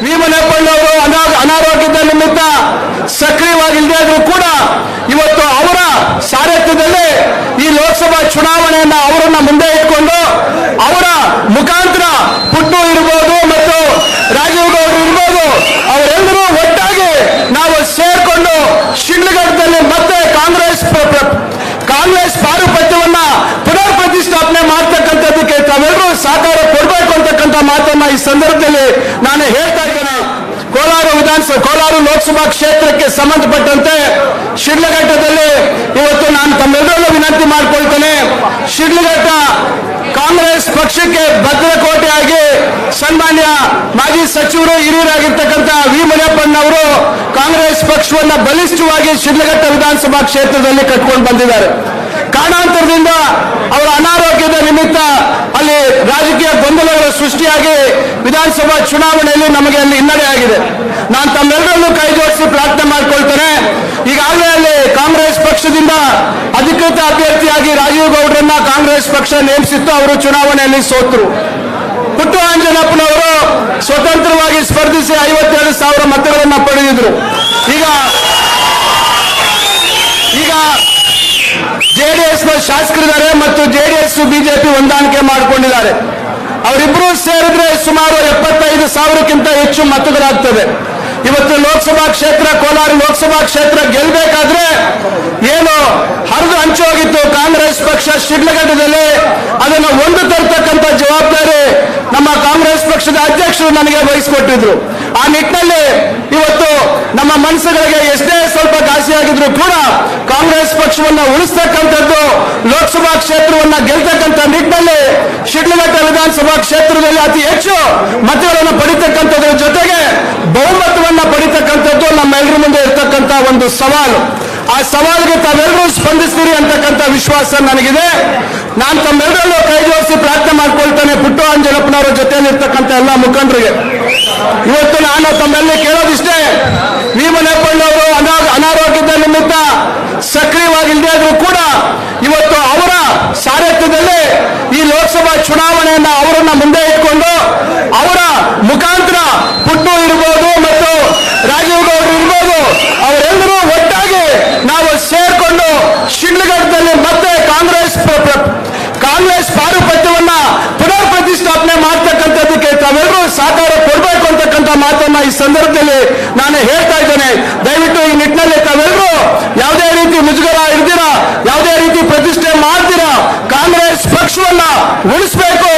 ಭೀಮನೆಪ್ಪಣ್ಣವರು ಅನಾ- ಅನಾರೋಗ್ಯದ ನಿಮಿತ್ತ ಸಕ್ರಿಯವಾಗಿಲ್ಲದೆ ಆದ್ರೂ ಕೂಡ ಇವತ್ತು ಅವರ ಸಾರಥ್ಯದಲ್ಲಿ ಈ ಲೋಕಸಭಾ ಚುನಾವಣೆಯನ್ನ ಅವರನ್ನ ಮುಂದೆ ಇಟ್ಕೊಂಡು ಅವರ ಮುಖಾಂತರ ಪುಟ್ಟು ಇರ್ಬೋದು ಮತ್ತು ರಾಜೀವ್ ಗೌಡ್ರು ಇರ್ಬೋದು, ಅವರೆಲ್ಲರೂ ಒಟ್ಟಾಗಿ ನಾವು ಸೇರ್ಕೊಂಡು ಶಿಡ್ಲಘಟ್ಟದಲ್ಲಿ ಮತ್ತೆ ಕಾಂಗ್ರೆಸ್ ಕಾಂಗ್ರೆಸ್ ಪಾರುಪತ್ಯವನ್ನ ಪುನರ್ ಪ್ರತಿಷ್ಠಾಪನೆ ಮಾಡ್ತಕ್ಕಂಥದ್ದಕ್ಕೆ ತಾವೆಲ್ಲರೂ ಸಹಕಾರ ಕೊಡಬೇಕು ಅಂತಕ್ಕಂಥ ಮಾತನ್ನ ಈ ಸಂದರ್ಭದಲ್ಲಿ ನಾನು ಹೇಳ್ತಾ ಇದ್ದೇನೆ ಕೋಲಾರ ವಿಧಾನಸಭೆ ಕೋಲಾರ ಲೋಕಸಭಾ ಕ್ಷೇತ್ರಕ್ಕೆ ಸಂಬಂಧಪಟ್ಟಂತೆ ಶಿಡ್ಲಘಟ್ಟದಲ್ಲಿ ಇವತ್ತು ನಾನು ತಮ್ಮೆಲ್ಲರಲ್ಲೂ ವಿನಂತಿ ಮಾಡಿಕೊಳ್ತೇನೆ. ಶಿಡ್ಲಘಟ್ಟ ಕಾಂಗ್ರೆಸ್ ಪಕ್ಷಕ್ಕೆ ಭದ್ರಕೋಟೆಯಾಗಿ ಸನ್ಮಾನ್ಯ ಮಾಜಿ ಸಚಿವರು ಹಿರಿಯರಾಗಿರ್ತಕ್ಕಂಥ ವಿ ಮುನಿಯಪ್ಪನವರು ಕಾಂಗ್ರೆಸ್ ಪಕ್ಷವನ್ನ ಬಲಿಷ್ಠವಾಗಿ ಶಿಡ್ಲಘಟ್ಟ ವಿಧಾನಸಭಾ ಕ್ಷೇತ್ರದಲ್ಲಿ ಕಟ್ಕೊಂಡು ಬಂದಿದ್ದಾರೆ. ಕಾರಣಾಂತರದಿಂದ ಅವರ ಅನಾರೋಗ್ಯದ ನಿಮಿತ್ತ ಅಲ್ಲಿ ರಾಜಕೀಯ ಗೊಂದಲಗಳ ಸೃಷ್ಟಿಯಾಗಿ ವಿಧಾನಸಭಾ ಚುನಾವಣೆಯಲ್ಲಿ ನಮಗೆ ಅಲ್ಲಿ ಹಿನ್ನಡೆ ಆಗಿದೆ. ನಾನು ತಮ್ಮೆಲ್ಲರಲ್ಲೂ ಕೈ ಜೋಡಿಸಿ ಪ್ರಾರ್ಥನೆ ಮಾಡಿಕೊಳ್ತೇನೆ. ಈಗಾಗಲೇ ಅಲ್ಲಿ ಕಾಂಗ್ರೆಸ್ ಪಕ್ಷದಿಂದ ಅಧಿಕೃತ ಅಭ್ಯರ್ಥಿಯಾಗಿ ರಾಜೀವ್ ಗೌಡ್ರನ್ನ ಕಾಂಗ್ರೆಸ್ ಪಕ್ಷ ನೇಮಿಸಿತ್ತು. ಅವರು ಚುನಾವಣೆಯಲ್ಲಿ ಸೋತರು. ಪುಟ್ಟು ಆಂಜನಪ್ಪನವರು ಸ್ವತಂತ್ರವಾಗಿ ಸ್ಪರ್ಧಿಸಿ ಐವತ್ತೇಳು ಸಾವಿರ ಮತಗಳನ್ನ ಪಡೆದಿದ್ರು. ಈಗ ಈಗ ಜೆಡಿಎಸ್ನ ಶಾಸಕರಿದ್ದಾರೆ ಮತ್ತು ಜೆಡಿಎಸ್ ಬಿಜೆಪಿ ಹೊಂದಾಣಿಕೆ ಮಾಡಿಕೊಂಡಿದ್ದಾರೆ. ಅವರಿಬ್ಬರು ಸೇರಿದ್ರೆ ಸುಮಾರು ಎಪ್ಪತ್ತೈದು ಸಾವಿರಕ್ಕಿಂತ ಹೆಚ್ಚು ಮತಗಳಾಗ್ತದೆ ಇವತ್ತು ಲೋಕಸಭಾ ಕ್ಷೇತ್ರ, ಕೋಲಾರ ಲೋಕಸಭಾ ಕ್ಷೇತ್ರ ಗೆಲ್ಲಬೇಕಾದ್ರೆ ಏನು ಹರಿದು ಹಂಚೋಗಿತ್ತು ಕಾಂಗ್ರೆಸ್ ಪಕ್ಷ ಶಿಡ್ಲಘಟ್ಟದಲ್ಲಿ ಅದನ್ನು ಒಂದು ತರ್ತಕ್ಕಂಥ ಜವಾಬ್ದಾರಿ ನಮ್ಮ ಕಾಂಗ್ರೆಸ್ ಪಕ್ಷದ ಅಧ್ಯಕ್ಷರು ನನಗೆ ವಹಿಸಿಕೊಟ್ಟಿದ್ರು. ಆ ನಿಟ್ಟಿನಲ್ಲಿ ಇವತ್ತು ನಮ್ಮ ಮನಸ್ಸುಗಳಿಗೆ ಎಷ್ಟೇ ಸ್ವಲ್ಪ ಘಾಸಿಯಾಗಿದ್ರು ಕೂಡ ಕಾಂಗ್ರೆಸ್ ಪಕ್ಷವನ್ನು ಉಳಿಸ್ತಕ್ಕಂಥದ್ದು, ಲೋಕಸಭಾ ಕ್ಷೇತ್ರವನ್ನ ಗೆಲ್ತಕ್ಕಂಥ ನಿಟ್ಟಿನಲ್ಲಿ ಶಿಡ್ಲಘಟ್ಟ ವಿಧಾನಸಭಾ ಕ್ಷೇತ್ರದಲ್ಲಿ ಅತಿ ಹೆಚ್ಚು ಮತಗಳನ್ನು ಪಡಿತಕ್ಕಂಥದ್ರ ಜೊತೆಗೆ ಬಹುಮತವನ್ನ ಪಡಿತಕ್ಕಂಥದ್ದು ನಮ್ಮೆಲ್ಲರ ಮುಂದೆ ಇರತಕ್ಕಂಥ ಒಂದು ಸವಾಲು. ಆ ಸವಾಲಿಗೆ ತಾವೆಲ್ಲರೂ ಸ್ಪಂದಿಸ್ತೀರಿ ಅಂತಕ್ಕಂಥ ವಿಶ್ವಾಸ ನನಗಿದೆ. ನಾನು ತಮ್ಮೆಲ್ಲರಲ್ಲೂ ಕೈ ಜೋಡಿಸಿ ಪ್ರಾರ್ಥನೆ ಮಾಡ್ಕೊಳ್ತೇನೆ ಪುಟ್ಟು ಅಂಜನಪ್ಪನವರ ಜೊತೆಯಲ್ಲಿ ಇರ್ತಕ್ಕಂಥ ಎಲ್ಲ ಮುಖಂಡರಿಗೆ. ಇವತ್ತು ನಾನು ತಮ್ಮಲ್ಲಿ ಕೇಳೋದಿಷ್ಟೇ ಭೀಮನೆಪ್ಪಣ್ಣವರು ಅನಾ, ಅನಾರೋಗ್ಯದ ನಿಮಿತ್ತ ಸಕ್ರಿಯವಾಗಿಲ್ಲದೆ ಆದರೂ ಕೂಡ ಇವತ್ತು ಅವರ ಸಾರಥ್ಯದಲ್ಲಿ ಈ ಲೋಕಸಭಾ ಚುನಾವಣೆಯನ್ನ ಅವರನ್ನ ಮುಂದೆ ಇಟ್ಕೊಂಡು ಅವರ ಮುಖಾಂತರ ಪುಟ್ಟು ಇರ್ಬೋದು ಮತ್ತು ರಾಜೀವ್ ಗೌಡ್ರು ಇರ್ಬೋದು ಅವರೆಲ್ಲರೂ ಒಟ್ಟಾಗಿ ನಾವು ಸೇರ್ಕೊಂಡು ಶಿಡ್ಲಘಟ್ಟದಲ್ಲಿ ಮತ್ತೆ ಕಾಂಗ್ರೆಸ್ ಪ್ರ- ಪ್ರ- ಕಾಂಗ್ರೆಸ್ ಪಾರುಪತ್ಯವನ್ನ ಪುನರ್ ಪ್ರತಿಷ್ಠಾಪನೆ ಮಾಡ್ತಕ್ಕಂಥದ್ದಕ್ಕೆ ತಾವೆಲ್ಲರೂ ಸಹಕಾರ ಕೊಡಬೇಕು ಅಂತಕ್ಕಂಥ ಮಾತನ್ನ ಈ ಸಂದರ್ಭದಲ್ಲಿ ನಾನು ಹೇಳ್ತಾ ಇದ್ದೇನೆ. ದಯವಿಟ್ಟು ಈ ನಿಟ್ಟಿನಲ್ಲಿ ತಾವೆಲ್ಲರೂ ಯಾವುದೇ ರೀತಿ ಮುಜುಗರ ಇರ್ದಿರ ಯಾವುದೇ ರೀತಿ ಪ್ರತಿಷ್ಠೆ ಮಾಡ್ತೀರ ಕಾಂಗ್ರೆಸ್ ಪಕ್ಷವನ್ನ ಉಳಿಸಬೇಕು,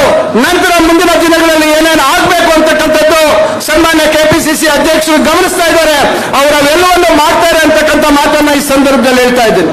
ನಂತರ ಮುಂದಿನ ದಿನಗಳಲ್ಲಿ ಏನೇನು ಆಗ್ಬೇಕು ಅಂತಕ್ಕಂಥದ್ದು ಸನ್ಮಾನ್ಯ ಕೆಪಿಸಿಸಿ ಅಧ್ಯಕ್ಷರು ಗಮನಿಸ್ತಾ ಇದ್ದಾರೆ. ಅವರವೆಲ್ಲವನ್ನು ಮಾಡ್ತಾರೆ ಅಂತಕ್ಕಂಥ ಮಾತನ್ನ ಈ ಸಂದರ್ಭದಲ್ಲಿ ಹೇಳ್ತಾ ಇದ್ದೀನಿ.